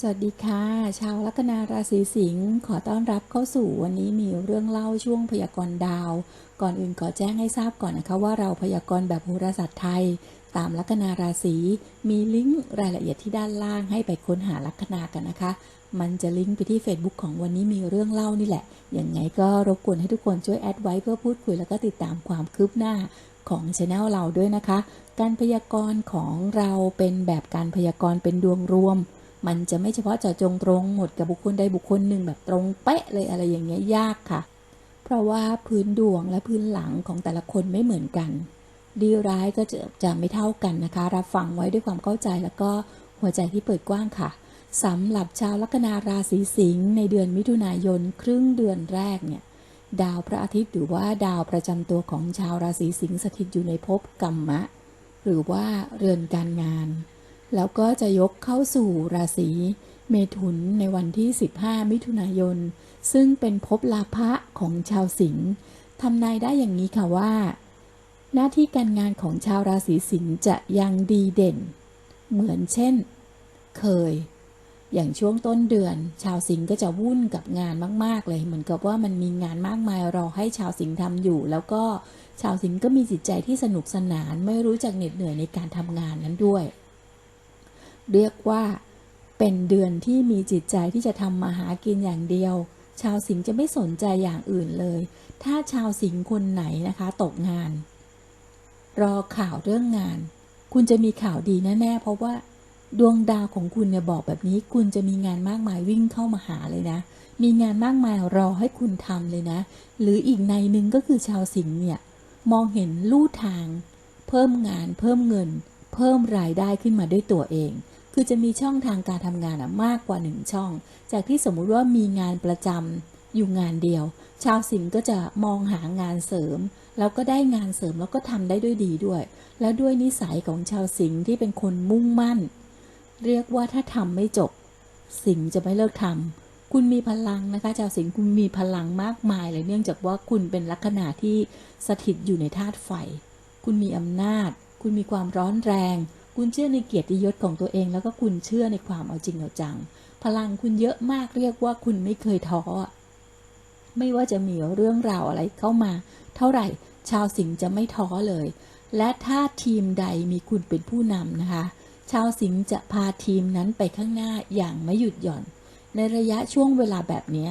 สวัสดีค่ะ ชาวลัคนาราศีสิงห์ขอต้อนรับเข้าสู่วันนี้มีเรื่องเล่าช่วงพยากรณ์ดาว ก่อนอื่นขอแจ้งให้ทราบก่อนนะคะว่าเราพยากรณ์แบบโหราศาสตร์ไทย ตามลัคนาราศีมีลิงก์รายละเอียดที่ด้านล่างให้ไปค้นหาลัคนากันนะคะ มันจะลิงก์ไปที่ Facebook ของวันนี้มีเรื่องเล่านี่แหละยังไงก็รบกวนให้ทุกคนช่วยแอดไว้เพื่อพูดคุยแล้วก็ติดตามความคืบหน้าของช anel เราด้วยนะคะ การพยากรณ์ของเราเป็นแบบการพยากรณ์เป็นดวงรวม มันจะไม่เฉพาะเจาะจงตรงหมดกับบุคคลใดบุคคลหนึ่งแบบตรงเป๊ะเลยอะไรอย่างเงี้ยยากค่ะ เพราะว่าพื้นดวงและพื้นหลังของแต่ละคนไม่เหมือนกัน ดีร้ายก็จะจะไม่เท่ากันนะคะ รับฟังไว้ด้วยความเข้าใจแล้วก็หัวใจที่เปิดกว้างค่ะสำหรับชาวลัคนาราศีสิงห์ในเดือนมิถุนายนครึ่งเดือนแรกเนี่ยดาวพระอาทิตย์หรือว่าดาวประจำตัวของชาวราศีสิงห์สถิตอยู่ในภพกัมมะ หรือว่าเรือนการงาน แล้วก็จะยกเข้าสู่ราศีเมถุนในวันที่ 15 มิถุนายน ซึ่งเป็นภพลาภะของชาวสิงห์ทำนายได้อย่างนี้ค่ะว่า หน้าที่การงานของชาวราศีสิงห์จะยังดีเด่น เหมือนเช่น เคย อย่างช่วงต้นเดือน ชาวสิงห์ก็จะวุ่นกับงานมาก ๆ เลย เหมือนกับว่ามันมีงานมากมายรอให้ชาวสิงห์ทำอยู่ แล้วก็ชาวสิงห์ก็มีจิตใจที่สนุกสนานไม่รู้จักเหน็ดเหนื่อยในการทำงานนั้นด้วย เรียกว่า เป็นเดือนที่มีจิตใจที่จะทำมาหากินอย่างเดียว ชาวสิงห์จะไม่สนใจอย่างอื่นเลย ถ้าชาวสิงห์คนไหนนะคะ ตกงาน รอข่าวเรื่องงาน คุณจะมีข่าวดีแน่ๆเพราะว่า ดวงดาวของคุณเนี่ยบอกแบบนี้ คุณจะมีงานมากมายวิ่งเข้ามาหาเลยนะ มีงานมากมายรอให้คุณทำเลยนะ หรืออีกในหนึ่งก็คือชาวสิงห์เนี่ยมองเห็นลู่ทาง เพิ่มงาน เพิ่มเงิน เพิ่มรายได้ขึ้นมาด้วยตัวเอง คือจะมีช่องทางการทำงานมากกว่าหนึ่งช่อง จากที่สมมุติว่ามีงานประจำอยู่งานเดียว ชาวสิงห์ก็จะมองหางานเสริม แล้วก็ได้งานเสริมแล้วก็ทำได้ด้วยดีด้วย แล้วด้วยนิสัยของชาวสิงห์ที่เป็นคนมุ่งมั่น เรียกว่าถ้าทำไม่จบ สิงห์จะไม่เลิกทำคุณมีพลังนะคะ ชาวสิงห์คุณมีพลังมากมายเลยเนื่องจากว่าคุณเป็นลัคนาที่สถิตอยู่ในธาตุไฟ คุณมีอำนาจ คุณมีความร้อนแรง คุณเชื่อในเกียรติยศของตัวเอง แล้วก็คุณเชื่อในความเอาจริงเอาจัง พลังคุณเยอะมากเรียกว่าคุณไม่เคยท้อไม่ว่าจะมีเรื่องราวอะไรเข้ามา เท่าไหร่ชาวสิงห์จะไม่ท้อเลย และถ้าทีมใดมีคุณเป็นผู้นำนะคะ ชาวสิงห์จะพาทีมนั้นไปข้างหน้าอย่างไม่หยุดหย่อน ในระยะช่วงเวลาแบบนี้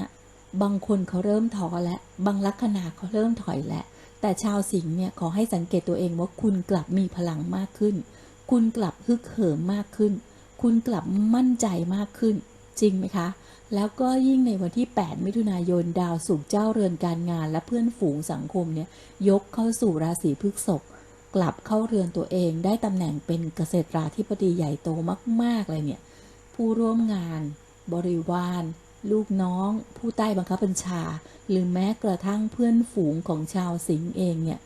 บางคนเขาเริ่มท้อและบางลัคนาเขาเริ่มถอยและแต่ชาวสิงห์เนี่ยขอให้สังเกตตัวเองว่าคุณกลับมีพลังมากขึ้น คุณกลับฮึกเหิมมากขึ้น คุณกลับมั่นใจมากขึ้น จริงไหมคะ แล้วก็ยิ่งในวันที่ 8 มิถุนายนดาวศุกเจ้าเรือนการงานและเพื่อนฝูงสังคมเนี่ยยกเข้าสู่ราศีพฤษภกลับเข้าเรือนตัวเองได้ตำแหน่งเป็นเกษตราธิบดีใหญ่โตมากๆเลยเนี่ย ผู้ร่วมงาน บริวาร ลูกน้อง ผู้ใต้บังคับบัญชา หรือแม้กระทั่งเพื่อนฝูงของชาวสิงห์เองเนี่ย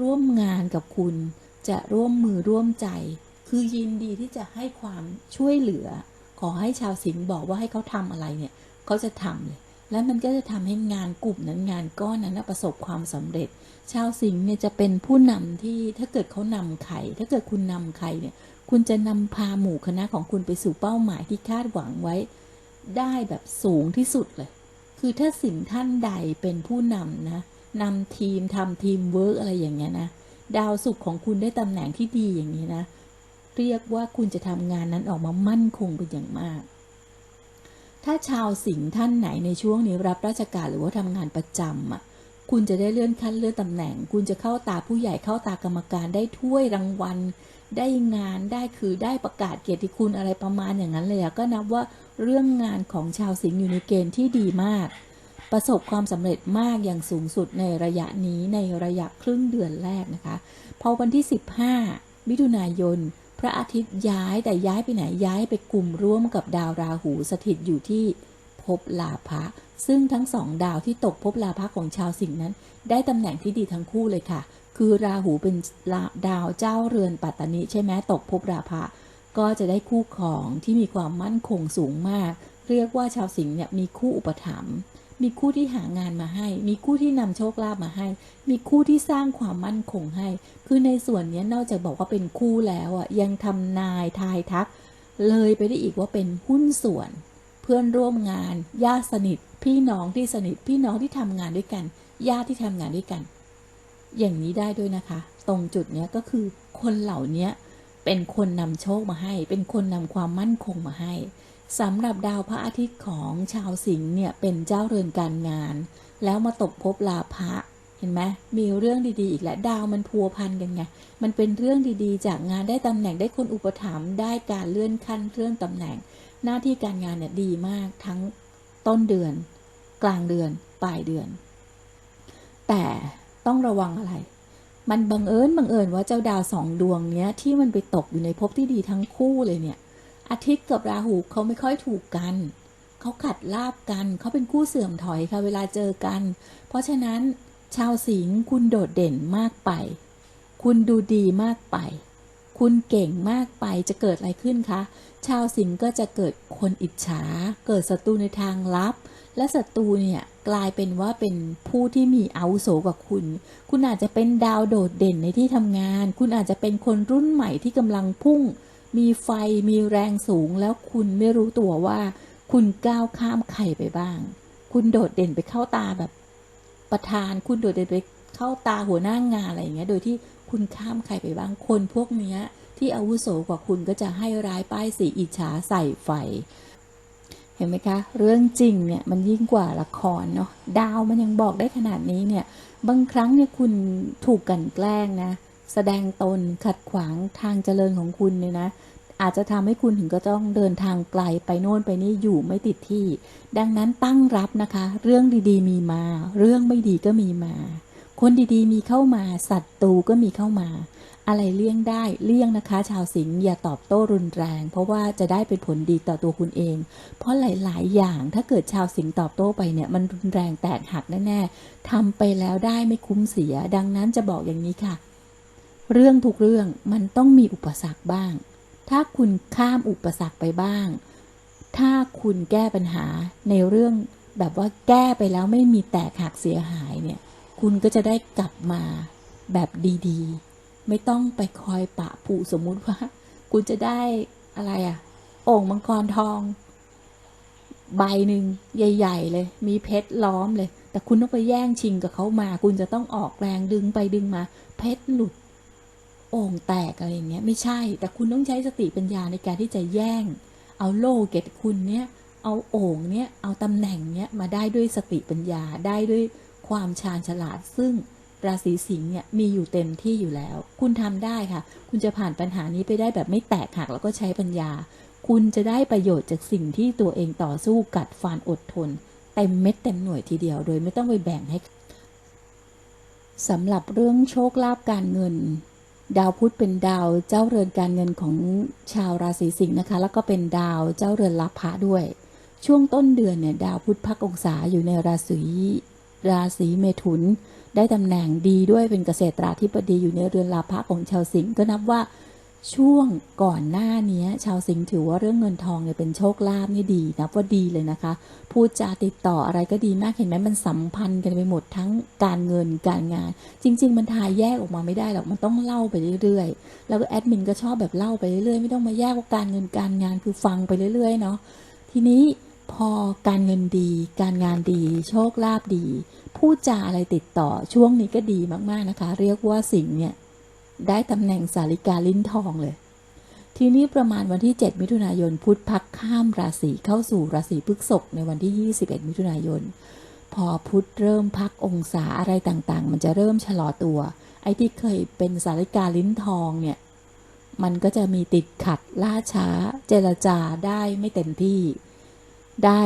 ร่วมงานกับคุณจะร่วมมือร่วมใจ คือยินดีที่จะให้ความช่วยเหลือ ขอให้ชาวสิงห์บอกว่าให้เขาทำอะไรเนี่ยเขาจะทำเลย และมันก็จะทำให้งานกลุ่มนั้นงานก้อนนั้นประสบความสำเร็จ ชาวสิงห์เนี่ยจะเป็นผู้นำที่ถ้าเกิดเขานำใครถ้าเกิดคุณนำใครเนี่ยคุณจะนำพาหมู่คณะของคุณไปสู่เป้าหมายที่คาดหวังไว้ ได้แบบสูงที่สุดเลย คือถ้าสิงห์ท่านใดเป็นผู้นำนะนำทีมทำทีมเวิร์กอะไรอย่างเงี้ยนะ ดาวสุขของคุณได้ตำแหน่งที่ดีอย่างนี้นะ เรียกว่าคุณจะทำงานนั้นออกมามั่นคงเป็นอย่างมาก ถ้าชาวสิงห์ท่านไหนในช่วงนี้รับราชการหรือว่าทำงานประจำอะคุณจะได้เลื่อนขั้นเลื่อนตำแหน่ง คุณจะเข้าตาผู้ใหญ่เข้าตากรรมการได้ถ้วยรางวัล ได้งานได้คือได้ประกาศเกียรติคุณอะไรประมาณอย่างนั้นเลยก็นับว่าเรื่องงานของชาวสิงห์อยู่ในเกณฑ์ที่ดีมาก ประสบความสำเร็จมากอย่างสูงสุดในระยะนี้ในระยะครึ่งเดือนแรกนะคะ พอวันที่ 15 มิถุนายน พระอาทิตย์ย้ายแต่ย้ายไปไหนย้ายไปกลุ่มร่วมกับดาวราหูสถิตอยู่ที่ภพลาภะซึ่งทั้งสองดาวที่ตกภพลาภะของชาวสิงห์นั้น ได้ตำแหน่งที่ดีทั้งคู่เลยค่ะ คือราหูเป็นดาวเจ้าเรือนปัตตานิใช่ไหมตกภพราภะก็จะได้คู่ของที่มีความมั่นคงสูงมาก เรียกว่าชาวสิงห์เนี่ยมีคู่อุปถัมภ์ มีคู่ที่หางานมาให้ มีคู่ที่นำโชคลาภมาให้ มีคู่ที่สร้างความมั่นคงให้ คือในส่วนนี้นอกจากบอกว่าเป็นคู่แล้วอะยังทำนายทายทัก เลยไปได้อีกว่าเป็นหุ้นส่วน เพื่อนร่วมงานญาติสนิท พี่น้องที่สนิท พี่น้องที่ทำงานด้วยกันญาติที่ทำงานด้วยกัน อย่างนี้ได้ด้วยนะคะ ตรงจุดเนี้ยก็คือคนเหล่านี้เป็นคนนำโชคมาให้ เป็นคนนำความมั่นคงมาให้ สำหรับดาวพระอาทิตย์ของชาวสิงห์เนี่ยเป็นเจ้าเรือนการงาน แล้วมาตกภพลาภะเห็นไหมมีเรื่องดีๆ อีกแล้วดาวมันพัวพันกันไงมันเป็นเรื่องดีๆ จากงานได้ตำแหน่งได้คนอุปถัมภ์ได้การเลื่อนขั้นเลื่อนตำแหน่ง หน้าที่การงานเนี่ยดีมากทั้งต้นเดือน กลางเดือนปลายเดือน แต่ต้องระวังอะไร มันบังเอิญบังเอิญว่าเจ้าดาวสองดวงเนี้ยที่มันไปตกอยู่ในภพที่ดีทั้งคู่เลยเนี่ย อาทิตย์กับราหูเขาไม่ค่อยถูกกันเขาขัดลาบกันเขาเป็นคู่เสื่อมถอยค่ะเวลาเจอกัน เพราะฉะนั้นชาวสิงห์คุณโดดเด่นมากไป คุณดูดีมากไป คุณเก่งมากไปจะเกิดอะไรขึ้นคะ ชาวสิงห์ก็จะเกิดคนอิจฉา เกิดศัตรูในทางลับ และศัตรูเนี่ยกลายเป็นว่าเป็นผู้ที่มีอาวุโสกว่าคุณ คุณอาจจะเป็นดาวโดดเด่นในที่ทำงาน คุณอาจจะเป็นคนรุ่นใหม่ที่กำลังพุ่ง มีไฟมีแรงสูง แล้วคุณไม่รู้ตัวว่า คุณก้าวข้ามใครไปบ้าง คุณโดดเด่นไปเข้าตาแบบประธาน คุณโดดเด่นไปเข้าตาหัวหน้างานอะไรอย่างเงี้ย โดยที่คุณข้ามใครไปบ้าง คนพวกเนี้ยที่อาวุโสกว่าคุณก็จะให้ร้ายป้ายสีอิจฉาใส่ไฟ เห็นไหมคะ เรื่องจริงเนี่ยมันยิ่งกว่าละครเนาะ ดาวมันยังบอกได้ขนาดนี้เนี่ย บางครั้งเนี่ยคุณถูกกลันแกล้งนะ แสดงตนขัดขวางทางเจริญของคุณเนี่ยนะ อาจจะทำให้คุณถึงก็ต้องเดินทางไกลไปโน่นไปนี่อยู่ไม่ติดที่ ดังนั้นตั้งรับนะคะ เรื่องดีๆ มีมา เรื่องไม่ดีก็มีมา คนดีๆ มีเข้ามาศัตรูก็มีเข้ามา อะไรเลี่ยงได้เลี่ยงนะคะ ชาวสิงห์อย่าตอบโต้รุนแรง เพราะว่าจะได้เป็นผลดีต่อตัวคุณเอง เพราะหลาย ๆ อย่างถ้าเกิดชาวสิงห์ตอบโต้ไปเนี่ยมันรุนแรงแตกหักแน่ๆทำไปแล้วได้ไม่คุ้มเสีย ดังนั้นจะบอกอย่างนี้ค่ะ เรื่องทุกเรื่องมันต้องมีอุปสรรคบ้าง ถ้าคุณข้ามอุปสรรคไปบ้าง ถ้าคุณแก้ปัญหาในเรื่องแบบว่าแก้ไปแล้วไม่มีแตกหักเสียหายเนี่ย คุณก็จะได้กลับมาแบบดีๆ ไม่ต้องไปคอยปะผูสมมุติว่า คุณจะได้อะไรอะโอ่งมังกรทอง ใบหนึ่งใหญ่ ๆ เลย มีเพชรล้อมเลย แต่คุณต้องไปแย่งชิงกับเขามา คุณจะต้องออกแรงดึงไปดึงมา เพชรหลุด โอ่งแตกอะไรอย่างเงี้ยไม่ใช่ แต่คุณต้องใช้สติปัญญาในการที่จะแย่ง เอาโล่เกตคุณเนี้ยเอาโอ่งเนี้ยเอาตำแหน่งเนี้ยมาได้ด้วยสติปัญญาได้ด้วยความชาญฉลาด ซึ่งราศีสิงห์เนี่ยมีอยู่เต็มที่อยู่แล้ว คุณทำได้ค่ะ คุณจะผ่านปัญหานี้ไปได้แบบไม่แตกหักแล้วก็ใช้ปัญญา คุณจะได้ประโยชน์จากสิ่งที่ตัวเองต่อสู้กัดฟันอดทนเต็มเม็ดเต็มหน่วยทีเดียวโดยไม่ต้องไปแบ่งให้สำหรับเรื่องโชคลาภการเงิน ดาวพุธเป็นดาวเจ้าเรือนการเงินของชาวราศีสิงห์นะคะ แล้วก็เป็นดาวเจ้าเรือนลาภะด้วย ช่วงต้นเดือนเนี่ยดาวพุธพักองศาอยู่ในราศีราศีเมถุน ได้ตำแหน่งดีด้วยเป็นเกษตราธิบดีอยู่ในเรือนลาภะของชาวสิงห์ก็นับว่า ช่วงก่อนหน้านี้ชาวสิงห์ถือว่าเรื่องเงินทองเนี่ยเป็นโชคลาภนี่ดีนับว่าดีเลยนะคะ พูดจาติดต่ออะไรก็ดีมากเห็นไหมมันสัมพันธ์กันไปหมดทั้งการเงินการงาน จริง ๆ มันทายแยกออกมาไม่ได้หรอกมันต้องเล่าไปเรื่อยๆ แล้วก็แอดมินก็ชอบแบบเล่าไปเรื่อยๆ ไม่ต้องมาแยกว่าการเงินการงานคือฟังไปเรื่อยๆเนาะทีนี้พอการเงินดี การงานดี โชคลาภดี พูดจาอะไรติดต่อช่วงนี้ก็ดีมากๆนะคะ เรียกว่าสิงห์เนี่ย ได้ตำแหน่งสาริกาลิ้นทองเลย ทีนี้ประมาณวันที่ 7 มิถุนายน พุธพักข้ามราศีเข้าสู่ราศีพฤษภในวันที่ 21 มิถุนายน พอพุธเริ่มพักองศาอะไรต่างๆ มันจะเริ่มชะลอตัว ไอ้ที่เคยเป็นสาริกาลิ้นทองเนี่ย มันก็จะมีติดขัดล่าช้า เจรจาได้ไม่เต็มที่ ได้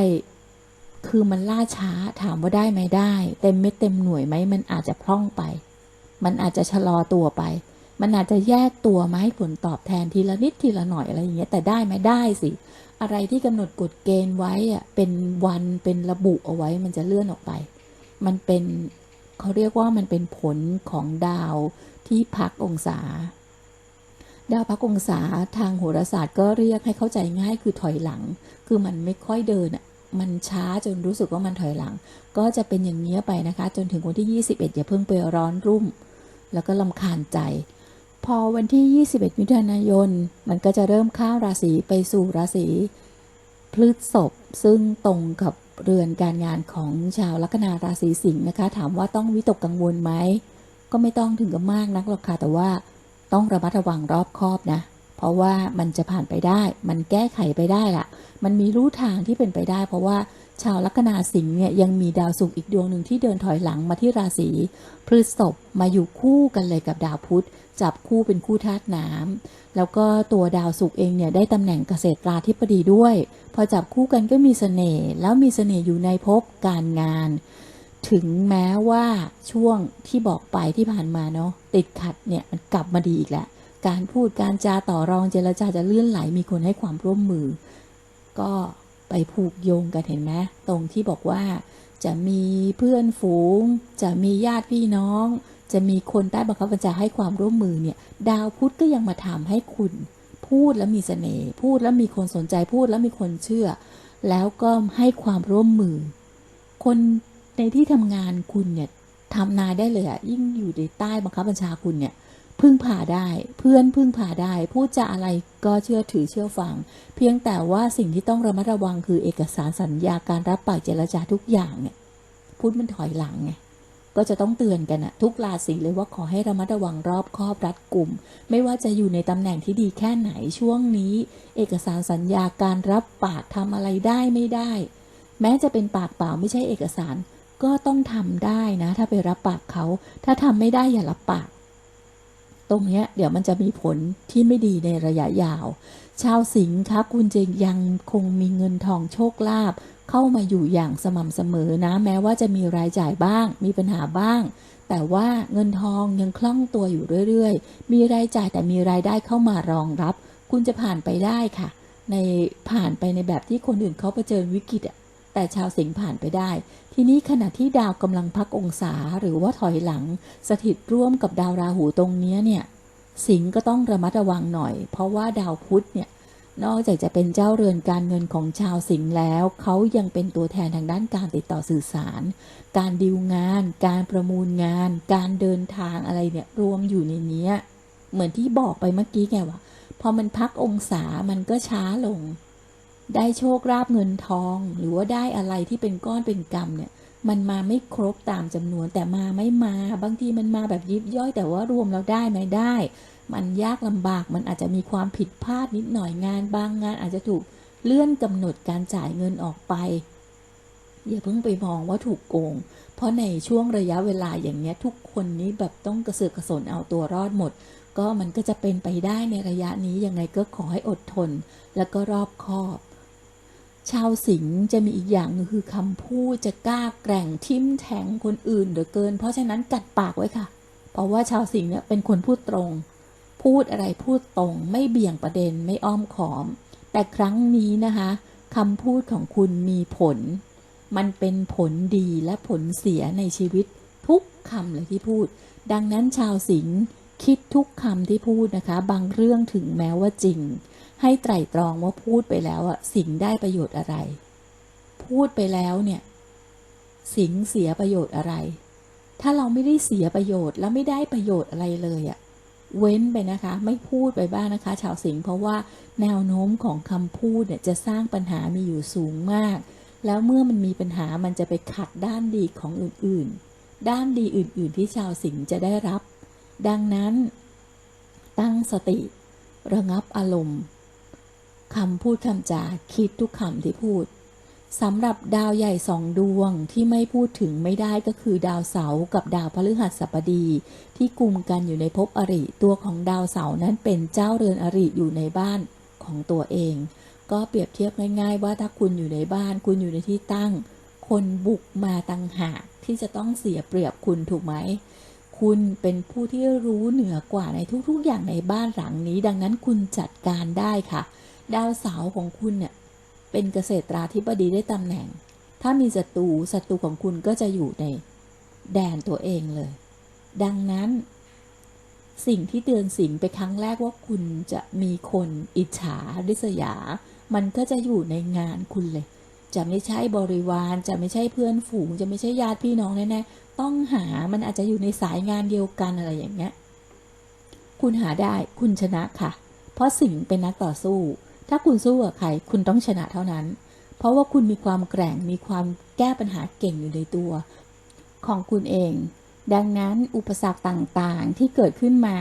คือมันล่าช้าถามว่าได้ไหมได้ เต็มเม็ดเต็มหน่วยไหมมันอาจจะพร่องไป มันอาจจะชะลอตัวไป มันอาจจะแยกตัวมาให้ผลตอบแทนทีละนิดทีละหน่อยอะไรอย่างเงี้ยแต่ได้ไหมได้สิ อะไรที่กำหนดกฎเกณฑ์ไว้อะเป็นวันเป็นระบุเอาไว้มันจะเลื่อนออกไป มันเป็นเขาเรียกว่ามันเป็นผลของดาวที่พักองศา ดาวพักองศาทางโหราศาสตร์ก็เรียกให้เข้าใจง่ายคือถอยหลัง คือมันไม่ค่อยเดินอะมันช้าจนรู้สึกว่ามันถอยหลัง ก็จะเป็นอย่างนี้ยไปนะคะ จนถึงวันที่ 21 อย่าเพิ่งไปร้อนรุ่ม แล้วก็ลำคาญใจ พอวันที่ 21 มิถุนายน มันก็จะเริ่มข้ามราศีไปสู่ราศีพฤษภซึ่งตรงกับเรือนการงานของชาวลัคนาราศีสิงห์นะคะ ถามว่าต้องวิตกกังวลไหม ก็ไม่ต้องถึงกับมากนักหรอกค่ะแต่ว่าต้องระมัดระวังรอบคอบนะ เพราะว่ามันจะผ่านไปได้ มันแก้ไขไปได้ล่ะมันมีรูทางที่เป็นไปได้ เพราะว่าชาวลัคนาสิงห์เนี่ยยังมีดาวศุกร์อีกดวงหนึ่งที่เดินถอยหลังมาที่ราศีพฤษภมาอยู่คู่กันเลยกับดาวพุธจับคู่เป็นคู่ธาตุน้ำแล้วก็ตัวดาวศุกร์เองเนี่ยได้ตำแหน่งเกษตราธิบดีด้วย พอจับคู่กันก็มีเสน่ห์แล้วมีเสน่ห์อยู่ในภพการงาน ถึงแม้ว่าช่วงที่บอกไปที่ผ่านมาเนาะติดขัดเนี่ยมันกลับมาดีอีกแล้ว การพูดการจาต่อรองเจรจาจะเลื่อนไหลมีคนให้ความร่วมมือ ก็ไปผูกโยงกันเห็นไหมตรงที่บอกว่า จะมีเพื่อนฝูง จะมีญาติพี่น้อง จะมีคนใต้บังคับบัญชาให้ความร่วมมือเนี่ย ดาวพุธก็ยังมาทำให้คุณ พูดแล้วมีเสน่ห์พูดแล้วมีคนสนใจพูดแล้วมีคนเชื่อ แล้วก็ให้ความร่วมมือ คนในที่ทำงานคุณเนี่ย ทำนายได้เลยอะยิ่งอยู่ในใต้บังคับบัญชาคุณเนี่ยพึ่งพาได้เพื่อนพึ่งพาได้พูดจะอะไรก็เชื่อถือเชื่อฟัง เพียงแต่ว่าสิ่งที่ต้องระมัดระวังคือเอกสารสัญญาการรับปากเจรจาทุกอย่างเนี่ยพูดมันถอยหลังไงก็จะต้องเตือนกันอะทุกราศีเลยว่าขอให้ระมัดระวังรอบคอบรัดกลุ่ม ไม่ว่าจะอยู่ในตำแหน่งที่ดีแค่ไหนช่วงนี้ เอกสารสัญญาการรับปากทำอะไรได้ไม่ได้ แม้จะเป็นปากเปล่าไม่ใช่เอกสาร ก็ต้องทำได้นะ ถ้าไปรับปากเขา ถ้าทำไม่ได้อย่ารับปาก ตรงนี้เดี๋ยวมันจะมีผลที่ไม่ดีในระยะยาว ชาวสิงห์คะคุณจะยังคงมีเงินทองโชคลาภเข้ามาอยู่อย่างสม่ำเสมอนะ แม้ว่าจะมีรายจ่ายบ้าง มีปัญหาบ้าง แต่ว่าเงินทองยังคล่องตัวอยู่เรื่อยๆ มีรายจ่ายแต่มีรายได้เข้ามารองรับ คุณจะผ่านไปได้ค่ะ ในผ่านไปในแบบที่คนอื่นเขาเผชิญวิกฤตอะ แต่ชาวสิงห์ผ่านไปได้ ทีนี้ขณะที่ดาวกำลังพักองศาหรือว่าถอยหลัง สถิตร่วมกับดาวราหูตรงนี้เนี่ย สิงห์ก็ต้องระมัดระวังหน่อย เพราะว่าดาวพุธเนี่ยนอกจากจะเป็นเจ้าเรือนการเงินของชาวสิงห์แล้ว เขายังเป็นตัวแทนทางด้านการติดต่อสื่อสาร การดีลงาน การประมูลงาน การเดินทางอะไรเนี่ยรวมอยู่ในนี้เหมือนที่บอกไปเมื่อกี้ไงว่าพอมันพักองศามันก็ช้าลง ได้โชคลาภเงินทอง หรือว่าได้อะไรที่เป็นก้อนเป็นกำเนี่ย มันมาไม่ครบตามจำนวนแต่มาไม่มา บางทีมันมาแบบยิบย่อยแต่ว่ารวมแล้วได้ไหมได้ มันยากลำบากมันอาจจะมีความผิดพลาดนิดหน่อยงานบางงานอาจจะถูกเลื่อนกำหนดการจ่ายเงินออกไปอย่าเพิ่งไปมองว่าถูกโกง เพราะในช่วงระยะเวลาอย่างเนี้ยทุกคนนี้แบบต้องกระเสือกกระสนเอาตัวรอดหมด ก็มันก็จะเป็นไปได้ในระยะนี้ยังไงก็ขอให้อดทน แล้วก็รอบคอบ ชาวสิงห์จะมีอีกอย่างนึงคือคำพูดจะกล้าแกร่งทิมแทงคนอื่นเหลือเกิน เพราะฉะนั้นกัดปากไว้ค่ะ เพราะว่าชาวสิงห์เนี่ยเป็นคนพูดตรง พูดอะไรพูดตรง ไม่เบี่ยงประเด็นไม่อ้อมขอม แต่ครั้งนี้นะคะคำพูดของคุณมีผล มันเป็นผลดีและผลเสียในชีวิตทุกคำเลยที่พูด ดังนั้นชาวสิงห์คิดทุกคำที่พูดนะคะ บางเรื่องถึงแม้ว่าจริง ให้ไตร่ตรองว่าพูดไปแล้วอะสิงได้ประโยชน์อะไร พูดไปแล้วเนี่ย สิงเสียประโยชน์อะไร ถ้าเราไม่ได้เสียประโยชน์แล้วไม่ได้ประโยชน์อะไรเลยอะเว้นไปนะคะ ไม่พูดไปบ้างนะคะ ชาวสิงห์เพราะว่าแนวโน้มของคำพูดเนี่ยจะสร้างปัญหามีอยู่สูงมาก แล้วเมื่อมันมีปัญหามันจะไปขัดด้านดีของอื่นๆ ด้านดีอื่น ๆ ที่ชาวสิงห์จะได้รับ ดังนั้น ตั้งสติ ระงับอารมณ์ คำพูดคำจาคิดทุกคำที่พูดสำหรับดาวใหญ่สองดวงที่ไม่พูดถึงไม่ได้ก็คือดาวเสาร์กับดาวพฤหัสบดี ที่กลุ่มกันอยู่ในภพอริ ตัวของดาวเสาร์นั้นเป็นเจ้าเรือนอริอยู่ในบ้านของตัวเอง ก็เปรียบเทียบง่ายๆว่าถ้าคุณอยู่ในบ้าน คุณอยู่ในที่ตั้ง คนบุกมาตังหากที่จะต้องเสียเปรียบคุณถูกไหมคุณเป็นผู้ที่รู้เหนือกว่าในทุกๆอย่างในบ้านหลังนี้ ดังนั้นคุณจัดการได้ค่ะ ดาวเสาของคุณเนี่ยเป็นเกษตราธิบดีได้ตำแหน่ง ถ้ามีศัตรูศัตรูของคุณก็จะอยู่ในแดนตัวเองเลย ดังนั้น สิ่งที่เตือนสิงไปครั้งแรกว่าคุณจะมีคนอิจฉาริษยา มันก็จะอยู่ในงานคุณเลย จะไม่ใช่บริวารจะไม่ใช่เพื่อนฝูง จะไม่ใช่ญาติพี่น้องแน่ๆต้องหามันอาจจะอยู่ในสายงานเดียวกันอะไรอย่างเงี้ยคุณหาได้คุณชนะค่ะ เพราะสิงเป็นนักต่อสู้ ถ้าคุณสู้กับใครคุณต้องชนะเท่านั้น เพราะว่าคุณมีความแกร่งมีความแก้ปัญหาเก่งอยู่ในตัว ของคุณเอง ดังนั้นอุปสรรคต่างๆที่เกิดขึ้นมา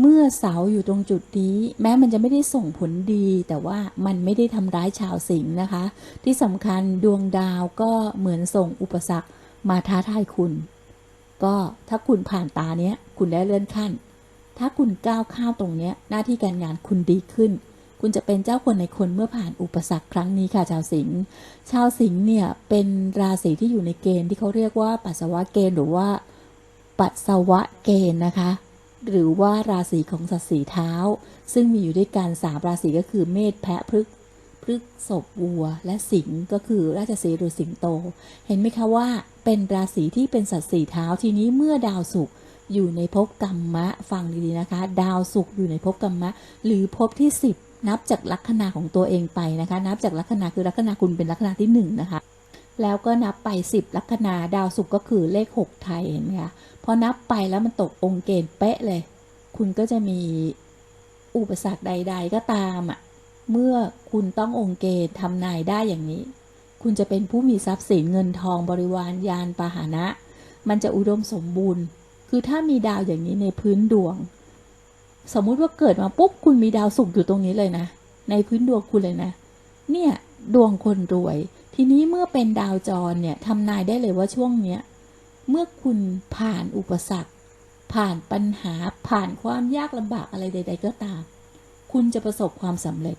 เมื่อเสาอยู่ตรงจุดนี้ แม้มันจะไม่ได้ส่งผลดี แต่ว่ามันไม่ได้ทำร้ายชาวสิงห์นะคะ ที่สำคัญดวงดาวก็เหมือนส่งอุปสรรคมาท้าทายคุณ ก็ถ้าคุณผ่านตาเนี้ยคุณได้เลื่อนขั้น ถ้าคุณก้าวข้ามตรงเนี้ยหน้าที่การงานคุณดีขึ้น คุณจะเป็นเจ้าคนในคนเมื่อผ่านอุปสรรคครั้งนี้ค่ะชาวสิงห์ชาวสิงห์เนี่ยเป็นราศีที่อยู่ในเกณฑ์ที่เขาเรียกว่าปัสสาวะเกณฑ์หรือว่าปัสสาวะเกณฑ์นะคะ หรือว่าราศีของสัตว์สีเท้า ซึ่งมีอยู่ด้วยกันสามราศีก็คือเมษแพะพฤกษ์พฤกษ์ศพวัว และสิงห์ก็คือราชสีห์หรือสิงโต เห็นไหมคะว่าเป็นราศีที่เป็นสัตว์สีเท้าทีนี้เมื่อดาวศุกร์อยู่ในภพกรรมะ ฟังดีๆนะคะ ดาวศุกร์อยู่ในภพกรรมะ หรือภพที่ 10 นับจากลัคนาของตัวเองไปนะคะ นับจากลัคนาคือลัคนาคุณเป็นลัคนาที่หนึ่งนะคะ แล้วก็นับไป 10 ลัคนาดาวศุกร์ก็คือเลข 6 ไทยเห็นไหมคะพอนับไปแล้วมันตกองค์เกณฑ์เป๊ะเลย คุณก็จะมีอุปสรรคใด ๆ ก็ตามอะเมื่อคุณต้ององค์เกณฑ์ทำนายได้อย่างนี้ คุณจะเป็นผู้มีทรัพย์สินเงินทองบริวารยานพาหนะ มันจะอุดมสมบูรณ์ คือถ้ามีดาวอย่างนี้ในพื้นดวง สมมุติว่าเกิดมาปุ๊บคุณมีดาวศุกร์อยู่ตรงนี้เลยนะ ในพื้นดวงคุณเลยนะ เนี่ยดวงคนรวย ทีนี้เมื่อเป็นดาวจรเนี่ยทำนายได้เลยว่าช่วงเนี้ยเมื่อคุณผ่านอุปสรรค ผ่านปัญหาผ่านความยากลำบากอะไรใด ๆ ก็ตาม คุณจะประสบความสำเร็จ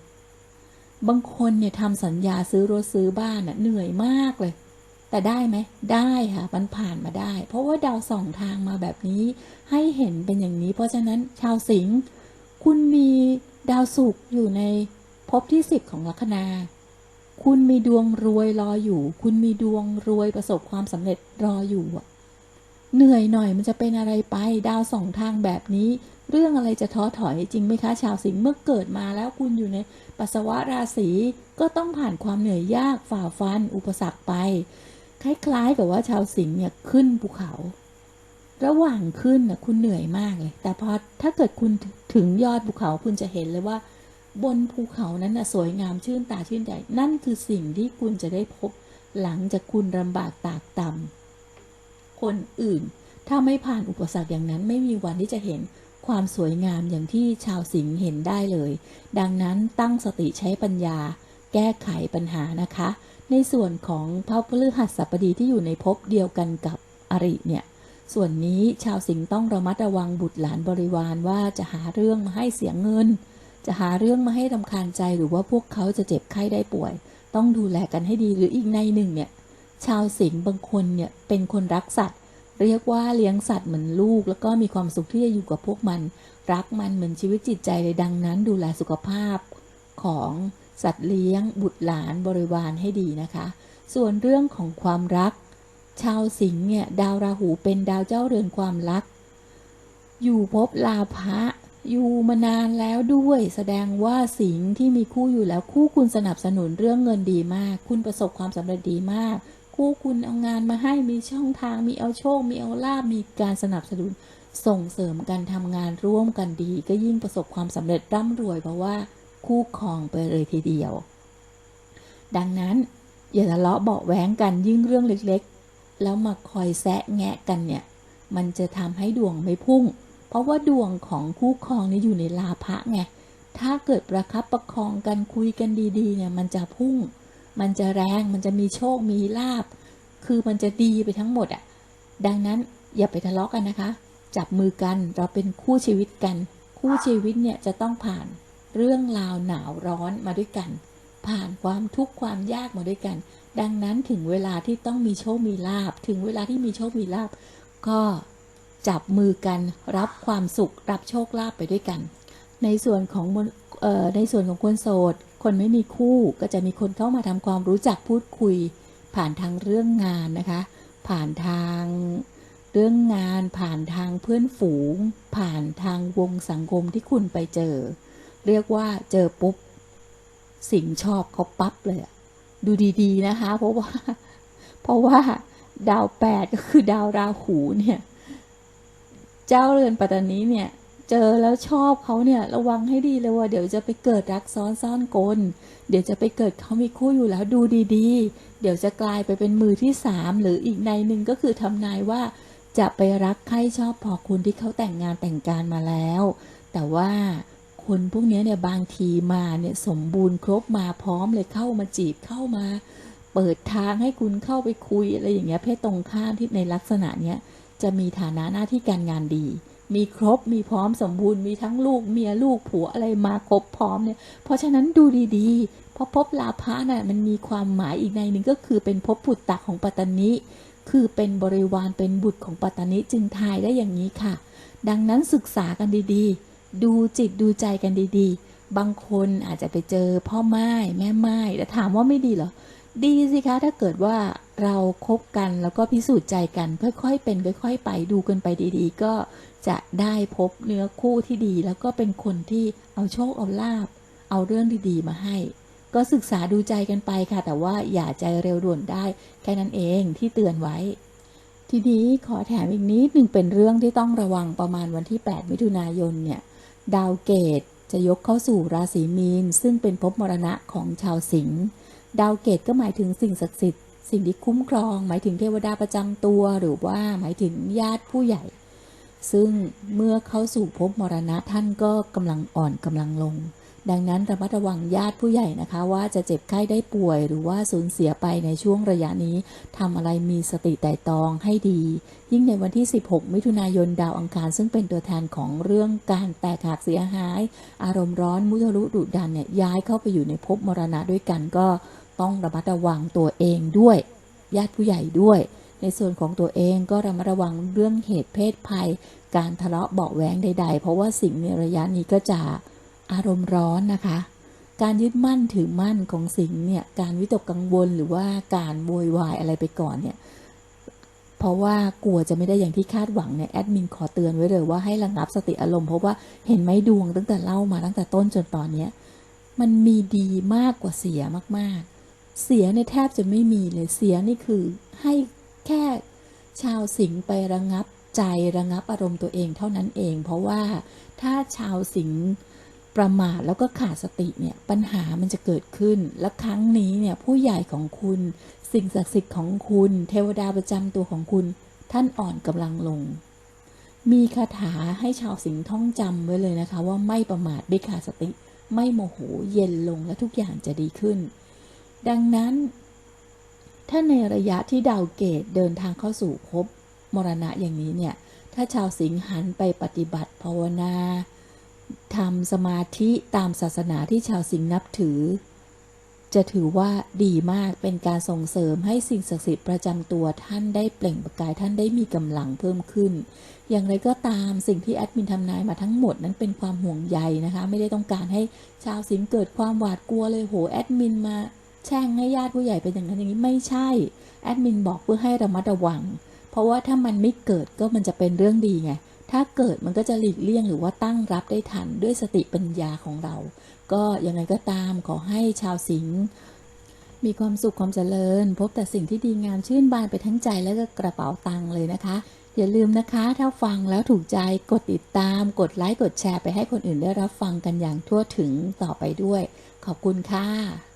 บางคนเนี่ยทำสัญญาซื้อรถซื้อบ้านน่ะเหนื่อยมากเลย แต่ได้ไหมได้ค่ะมันผ่านมาได้ เพราะว่าดาวสองทางมาแบบนี้ ให้เห็นเป็นอย่างนี้ เพราะฉะนั้นชาวสิงห์คุณมีดาวศุกร์อยู่ในภพที่สิบของลัคนาคุณมีดวงรวยรออยู่ คุณมีดวงรวยประสบความสำเร็จรออยู่เหนื่อยหน่อยมันจะเป็นอะไรไป ดาวสองทางแบบนี้ เรื่องอะไรจะท้อถอยจริงไหมคะ ชาวสิงห์เมื่อเกิดมาแล้วคุณอยู่ในปัสสาวะราศีก็ต้องผ่านความเหนื่อยยากฝ่าฟันอุปสรรคไป คล้ายๆกับว่าชาวสิงห์เนี่ยขึ้นภูเขา ระหว่างขึ้นนะคุณเหนื่อยมากเลย แต่พอถ้าเกิดคุณถึงยอดภูเขาคุณจะเห็นเลยว่า บนภูเขานั้นนะสวยงามชื่นตาชื่นใจ นั่นคือสิ่งที่คุณจะได้พบหลังจากคุณลำบากตากต่ำคนอื่น ถ้าไม่ผ่านอุปสรรคอย่างนั้น ไม่มีวันที่จะเห็นความสวยงามอย่างที่ชาวสิงห์เห็นได้เลย ดังนั้นตั้งสติใช้ปัญญา แก้ไขปัญหานะคะ ในส่วนของพระพฤหัสบดีที่อยู่ในภพเดียวกันกับอริเนี่ย ส่วนนี้ชาวสิงห์ต้องระมัดระวังบุตรหลานบริวารว่าจะหาเรื่องมาให้เสียเงิน จะหาเรื่องมาให้รำคาญใจหรือว่าพวกเขาจะเจ็บไข้ได้ป่วย ต้องดูแลกันให้ดีหรืออีกในหนึ่งเนี่ยชาวสิงห์บางคนเนี่ยเป็นคนรักสัตว์ เรียกว่าเลี้ยงสัตว์เหมือนลูก แล้วก็มีความสุขที่จะอยู่กับพวกมัน รักมันเหมือนชีวิตจิตใจเลยดังนั้น ดูแลสุขภาพของ สัตว์เลี้ยง บุตรหลานบริวารให้ดีนะคะ ส่วนเรื่องของความรัก ชาวสิงห์เนี่ยดาวราหูเป็นดาวเจ้าเรือนความรัก อยู่ภพลาภะอยู่มานานแล้วด้วย แสดงว่าสิงห์ที่มีคู่อยู่แล้วคู่คุณสนับสนุนเรื่องเงินดีมาก คุณประสบความสำเร็จดีมาก คู่คุณเอางานมาให้มีช่องทาง มีเอาโชค มีเอาลาบมีการสนับสนุนส่งเสริมกันทำงานร่วมกันดี ก็ยิ่งประสบความสำเร็จร่ำรวยเพราะว่า คู่ครองไปเลยทีเดียว ดังนั้นอย่าทะเลาะเบาะแว้งกันยิ่งเรื่องเล็กๆ แล้วมาคอยแซะแงะกันเนี่ย มันจะทำให้ดวงไม่พุ่ง เพราะว่าดวงของคู่ครองนี่อยู่ในลาภะไง ถ้าเกิดประคับประคองกันคุยกันดีๆ เนี่ยมันจะพุ่ง มันจะแรง มันจะมีโชค มีลาบ คือมันจะดีไปทั้งหมดอะ่ะ ดังนั้นอย่าไปทะเลาะกันนะคะ จับมือกัน เราเป็นคู่ชีวิตกัน คู่ชีวิตเนี่ยจะต้องผ่าน เรื่องราวหนาวร้อนมาด้วยกัน ผ่านความทุกข์ความยากมาด้วยกัน ดังนั้นถึงเวลาที่ต้องมีโชคมีลาบ ถึงเวลาที่มีโชคมีลาบ ก็จับมือกันรับความสุขรับโชคลาภไปด้วยกัน ในส่วนของในส่วนของคนโสด คนไม่มีคู่ก็จะมีคนเข้ามาทำความรู้จักพูดคุย ผ่านทางเรื่องงานนะคะ ผ่านทางเรื่องงาน ผ่านทางเพื่อนฝูง ผ่านทางวงสังคมที่คุณไปเจอ เรียกว่าเจอปุ๊บ สิ่งชอบเขาปั๊บเลยดูดีๆนะคะ เพราะว่า เพราะว่าดาวแปดก็คือดาวราหูเนี่ย เจ้าเรือนปัตตานีเนี่ย เจอแล้วชอบเขาเนี่ย ระวังให้ดีเลยว่าเดี๋ยวจะไปเกิดรักซ้อนซ่อนกล เดี๋ยวจะไปเกิดเขามีคู่อยู่แล้วดูดีๆ เดี๋ยวจะกลายไปเป็นมือที่สามหรืออีกในหนึ่งก็คือทำนายว่าจะไปรักใครชอบพอคุณที่เขาแต่งงานแต่งการมาแล้ว แต่ว่า คนพวกนี้เนี่ยบางทีมาเนี่ยสมบูรณ์ครบมาพร้อมเลยเข้ามาจีบเข้ามา เปิดทางให้คุณเข้าไปคุยอะไรอย่างเงี้ยเพศตรงข้ามที่ในลักษณะเนี้ยจะมีฐานะหน้าที่การงานดี มีครบมีพร้อมสมบูรณ์มีทั้งลูกเมียลูกผัวอะไรมาครบพร้อมเนี่ยเพราะฉะนั้นดูดีๆเพราะภพลาภะน่ะมันมีความหมายอีกในหนึ่งก็คือเป็นภพปุตตะของปัตตานิคือเป็นบริวารเป็นบุตรของปัตตานิจึงทายได้อย่างนี้ค่ะ ดังนั้นศึกษากันดีๆ ดูจิตดูใจกันดีๆ บางคนอาจจะไปเจอพ่อไม้แม่ไม้แต่ถามว่าไม่ดีเหรอ ดีสิคะ ถ้าเกิดว่าเราคบกันแล้วก็พิสูจน์ใจกัน ค่อยๆเป็นค่อยๆไปดูกันไปดีๆ ก็จะได้พบเนื้อคู่ที่ดี แล้วก็เป็นคนที่เอาโชคเอาลาบ เอาเรื่องดีๆ มาให้ ก็ศึกษาดูใจกันไปค่ะ แต่ว่าอย่าใจเร็วด่วนได้แค่นั้นเองที่เตือนไว้ทีนี้ขอแถมอีกนิดหนึ่งเป็นเรื่องที่ต้องระวังประมาณวันที่ 8 มิถุนายนเนี่ย ดาวเกตจะยกเข้าสู่ราศีมีน ซึ่งเป็นภพมรณะของชาวสิงห์ดาวเกตก็หมายถึงสิ่งศักดิ์สิทธิ์สิ่งที่คุ้มครอง หมายถึงเทวดาประจำตัวหรือว่าหมายถึงญาติผู้ใหญ่ ซึ่งเมื่อเข้าสู่ภพมรณะท่านก็กำลังอ่อนกำลังลง ดังนั้นระมัดระวังญาติผู้ใหญ่นะคะ ว่าจะเจ็บไข้ได้ป่วย หรือว่าสูญเสียไปในช่วงระยะนี้ทำอะไรมีสติแต่ตองให้ดี ยิ่งในวันที่ 16 มิถุนายนดาวอังคาร ซึ่งเป็นตัวแทนของเรื่องการแตกหักเสียหาย อารมณ์ร้อนมุทะลุดุดันเนี่ยย้ายเข้าไปอยู่ในภพมรณะด้วยกันก็ต้องระมัดระวังตัวเองด้วย ญาติผู้ใหญ่ด้วย ในส่วนของตัวเองก็ระมัดระวังเรื่องเหตุเพศภัย การทะเลาะเบาะแวงใด ๆ เพราะว่าสิ่งในระยะนี้ก็จะ อารมณ์ร้อนนะคะ การยึดมั่นถือมั่นของสิ่งเนี่ย การวิตกกังวลหรือว่าการโวยวายอะไรไปก่อนเนี่ย เพราะว่ากลัวจะไม่ได้อย่างที่คาดหวังเนี่ยแอดมินขอเตือนไว้เลยว่าให้ระงับสติอารมณ์เพราะว่าเห็นไหมดวงตั้งแต่เล่ามาตั้งแต่ต้นจนตอนเนี้ยมันมีดีมากกว่าเสียมากๆ เสียเนี่ยแทบจะไม่มีเลยเสียนี่คือให้แค่ชาวสิงห์ไประงับใจระงับอารมณ์ตัวเองเท่านั้นเอง เพราะว่าถ้าชาวสิงห์ ประมาทแล้วก็ขาดสติเนี่ยปัญหามันจะเกิดขึ้น และครั้งนี้เนี่ยผู้ใหญ่ของคุณ สิ่งศักดิ์สิทธิ์ของคุณ เทวดาประจำตัวของคุณ ท่านอ่อนกำลังลง มีคาถาให้ชาวสิงห์ท่องจำไว้เลยนะคะ ว่าไม่ประมาทไม่ขาดสติ ไม่โมโหเย็นลงและทุกอย่างจะดีขึ้น ดังนั้น ถ้าในระยะที่ดาวเกตเดินทางเข้าสู่ภพมรณะอย่างนี้เนี่ยถ้าชาวสิงห์หันไปปฏิบัติภาวนา ทำสมาธิตามศาสนาที่ชาวสิงห์นับถือ จะถือว่าดีมากเป็นการส่งเสริมให้สิ่งศักดิ์สิทธิ์ประจำตัวท่านได้เปล่งประกายท่านได้มีกำลังเพิ่มขึ้น อย่างไรก็ตามสิ่งที่แอดมินทำนายมาทั้งหมดนั้นเป็นความห่วงใยนะคะ ไม่ได้ต้องการให้ชาวสิงห์เกิดความหวาดกลัวเลยโหแอดมินมาแช่งให้ญาติผู้ใหญ่เป็นอย่างนั้นอย่างนี้ไม่ใช่แอดมินบอกเพื่อให้ระมัดระวัง เพราะว่าถ้ามันไม่เกิดก็มันจะเป็นเรื่องดีไง ถ้าเกิดมันก็จะหลีกเลี่ยงหรือว่าตั้งรับได้ทันด้วยสติปัญญาของเรา ก็ยังไงก็ตามขอให้ชาวสิงห์มีความสุขความเจริญ พบแต่สิ่งที่ดีงามชื่นบานไปทั้งใจและก็กระเป๋าตังค์เลยนะคะ อย่าลืมนะคะ ถ้าฟังแล้วถูกใจกดติดตาม กดไลค์กดแชร์ไปให้คนอื่นได้รับฟังกันอย่างทั่วถึงต่อไปด้วย ขอบคุณค่ะ